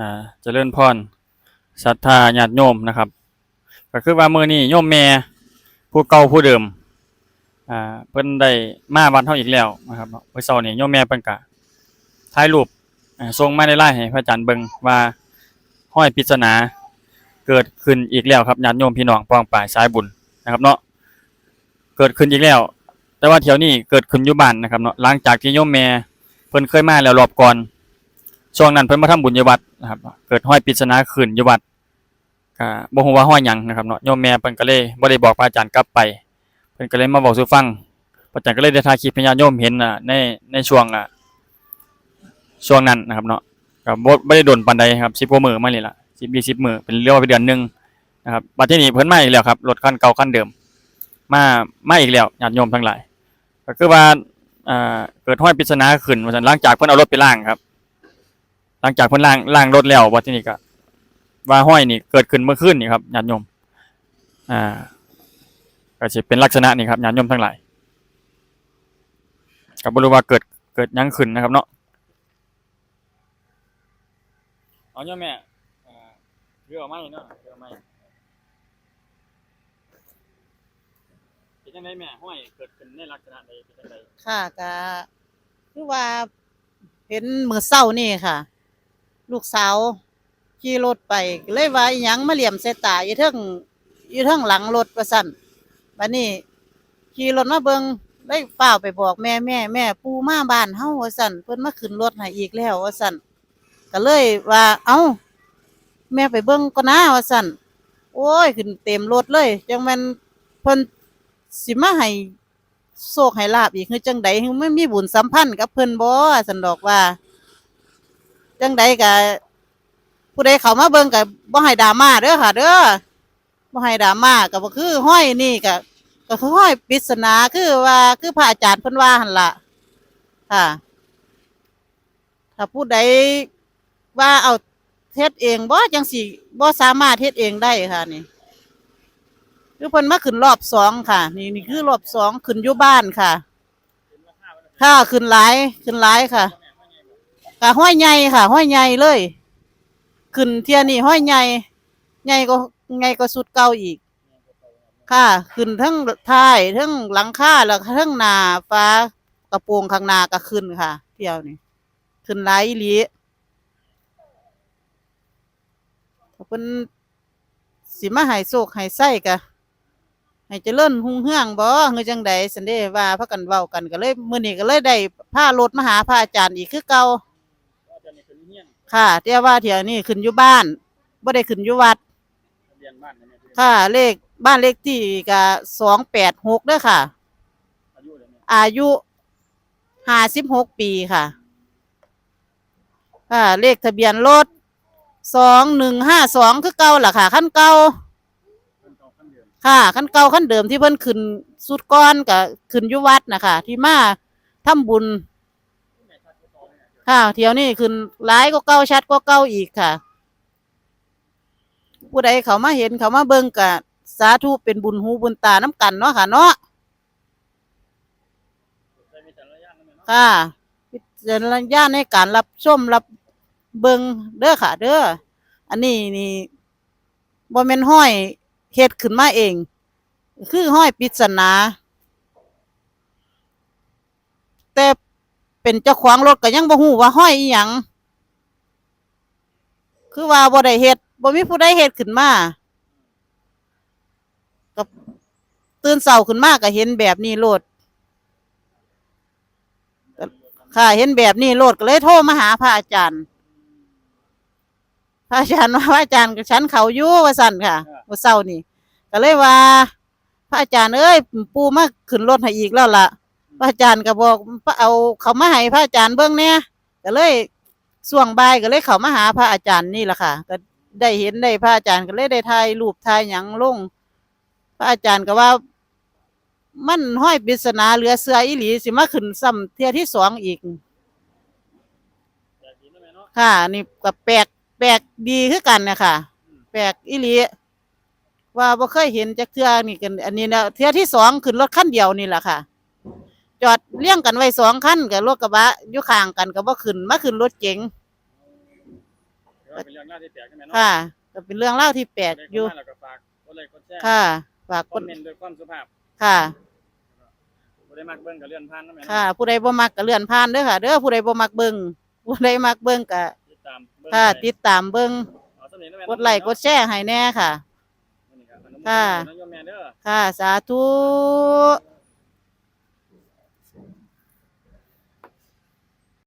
อ่าเจริญพรศรัทธาญาติโยมนะครับ ก็คือว่ามือนี้โยมแม่ผู้เก่าผู้เดิมอ่าเพิ่นได้มาวัดเฮาอีกแล้วนะครับเมื่อเช้านี้โยมแม่เพิ่นก็ถ่ายรูปส่งมาในไลน์ให้พระอาจารย์เบิงว่าห้อยปริศนาเกิดขึ้นอีกแล้วครับญาติโยมพี่น้องปองป่ายสายบุญนะครับเนาะเกิดขึ้นอีกแล้ว แต่ว่าเที่ยวนี้เกิดขึ้นอยู่บ้านนะครับเนาะหลังจากที่โยมแม่เพิ่นเคยมาแล้วรอบก่อน ช่วงนั้นเพิ่นมาทำบุญยวัดนะครับ เกิดห้อยปริศนาขึ้นยวัดก็บ่ฮู้ว่าห้อยหยังนะครับเนาะโยมแม่เพิ่นก็เลยบ่ได้บอกพระอาจารย์กลับไปเพิ่นก็เลยมาบอกสู่ฟังพระอาจารย์ก็เลยได้ถ่ายคลิปให้ญาติโยมเห็นอะในในช่วงอะช่วงนั้นนะครับเนาะก็บ่บ่ได้โดนปานใดครับ10กว่ามื้อมานี่ล่ะ10 20มื้อเป็นเรียกว่าเป็นเดือนหนึงนะครับบัดทีนี้เพิ่นมาอีกแล้วครับรถคันเก่าคันเดิม มามาอีกแล้วญาติโยมทั้งหลายก็คือว่าอ่าเกิดห้อยปริศนาขึ้นว่าซั่นหลังจากเพิ่นเอารถไปล้างครับ หลังจากเพิ่นล้างล้างรถแล้วว่าที่นี่ก็ว่าห้อยนี่เกิดขึ้นเมื่อคืนนี่ครับญาติโยม อ่า ก็สิเป็นลักษณะนี้ครับญาติโยมทั้งหลายก็บ่รู้ว่าเกิดเกิดหยังขึ้นนะครับเนาะเอาโยมแม่อ่าเรือเอาไม้เนาะเรือเอาไม้เป็นจังไดแม่ห้อยเกิดขึ้นในลักษณะใดเป็นจังไดค่ะก็คือว่าเห็นมือเศร้านี่ค่ะ ลูกสาวขี่รถไปเลยว่าอิหยังมาเหลี่ยมใส่ตาอยู่เทิงอยู่เทิงหลังรถว่าซั่นบัดนี้ขี่รถมาเบิงได้ฝ้าวไปบอกแม่แม่แม่ปูมาบ้านเฮาว่าซั่นเพิ่นมาขึ้นรถให้อีกแล้วว่าซั่นก็เลยว่า เอ้า แม่ไปเบิ่งก็นะว่าซั่นโอ้ยขึ้นเต็มรถเลยจังแม่นเพิ่นสิมาให้โศกให้ลาบอีกคือจังใดคือไม่มีบุญสัมพันธ์กับเพิ่นบ่สันดอกว่า จังใดก็ผู้ใดเข้ามาเบิ่งก็บ่ให้ดราม่าเด้อค่ะ เด้อบ่ให้ดราม่าก็บ่คือห้อยนี่ก็ก็คือห้อยปริศนาคือว่าคือพระอาจารย์เพิ่นว่าหั่นล่ะค่ะ ถ้าผู้ใดว่าเอาเฮ็ดเองบ่จังสิบ่สามารถเฮ็ดเองได้ค่ะนี่คือเพิ่นมาขึ้นรอบสองค่ะ นี่นี่คือรอบสองขึ้นอยู่บ้านค่ะ ค่ะขึ้นหลายขึ้นหลายค่ะ กะห้อยใหญ่ค่ะ ห้อยใหญ่เลย ขึ้นเทียนี่ห้อยใหญ่ใหญ่ก็ใหญ่ก็สุดเก่าอีก ค่ะ ขึ้นทั้งท้ายทั้งหลังคาแล้วก็ทั้งหน้าฟ้ากระโปรงข้างหน้าก็ขึ้นค่ะ เที่ยวนี่ขึ้นหลายอีหลีถ้าเพิ่นสิมาให้โศกให้ไส้กะให้เจริญหุ่งเฮืองบ่เฮือจังใดสันเดว่าพากันเว้ากันก็เลยมื้อนี้ก็เลยได้พารถมาหาพระอาจารย์อีกคือเก่า ค่ะแต่ว่าเที่ยวนี้ขึ้นอยู่บ้านบ่ได้ขึ้นอยู่วัดเรียนบ้านนะแม่ค่ะ เลขบ้านเลขที่ก็286เด้อค่ะ อายุเลยแม่อายุ56ปีค่ะ ค่ะ เลขทะเบียนรถ2152คือเก่าล่ะค่ะคันเก่าเพิ่นเก่าขั้นเดิมค่ะขั้นเก่าขั้นเดิมที่เพิ่นขึ้นสุดก้อนกับขึ้นอยุวัดนะคะที่มาทำบุญ ค่ะเที่ยวนี้ขึ้นหลายก็เก่าชัดก็เก่าอีกค่ะ ผู้ใดเขามาเห็นเขามาเบิ่งกะสาธุเป็นบุญหูบุญตาน้ำกันเนาะค่ะ เนาะค่ะวิจารณญาณในการรับชมรับเบิ่งเด้อค่ะ เด้ออันนี้นี่บ่แม่นห้อยเฮ็ดขึ้นมาเอง คือห้อยปริศนา แต่ เป็นเจ้าของรถก็ยังบ่ฮู้ว่าห้อยอีหยังคือว่าบ่ได้เฮ็ดบ่มีผู้ใดเฮ็ดขึ้นมาก็ตื่นเช้าขึ้นมาก็เห็นแบบนี้โลดค่ะ เห็นแบบนี้โลดก็เลยโทรมาหาพระอาจารย์พระอาจารย์ว่าพระอาจารย์กับฉันเขาอยู่ว่าสั่นค่ะว่าเศร้านี่ก็เลยว่า พระอาจารย์เอ้ยปูมาขึ้นรถให้อีกแล้วล่ะ พระอาจารย์ก็บอกเอาเขามาให้พระอาจารย์เบื้องเนี่ยก็เลยส่วงบายก็เลยเขามาหาพระอาจารย์นี่แหละค่ะ ก็ได้เห็นได้พระอาจารย์ก็เลยได้ถ่ายรูปถ่ายหยังลง พระอาจารย์ก็ว่า มันห้อยปริศนาเหลือเสืออีหลีสิมาขึ้นซ้ำเทียที่สองอีก ค่ะ นี่ก็แปลกแปลกดีคือกันนะค่ะ แปลกอีหลีว่าบ่เคยเห็นจักเทือนี่กัน อันนี้นะเทื่อที่สองขึ้นรถคันเดียวนี่แหละค่ะ จอดเลี้ยงกันไว้สองคันกับรถกระบะอยู่ข้างกันก็บ่ขึ้นมาขึ้นรถเก๋งก็เป็นเรื่องราวที่แปลกใช่ไหมเนาะค่ะ ก็เป็นเรื่องเล่าวที่แปลกได้อยู่เข้ามาแล้วก็ฝากกดไลค์กดแชร์ค่ะ ฝากคคอมนเมนต์ด้วยความสุภาพค่ะ บ่ได้มักเบิ่งก็เลื่อนผ่านนะแม่เนาะค่ะ ผู้ใดบ่มักก็เลื่อนผ่านเด้อค่ะ เด้อผู้ใดบ่มักเบิ่งผู้ใดมักเบิ่งก็ติดตามเบิ่งค่ะไปติดตามเบิ่งเอาสำเนียงนะแม่กดไลค์กดแชร์ให้แน่ค่ะวันนี้ก็อนุโมทนาค่ะ บุญนะโยมแม่เด้อ ค่ะ สาธุค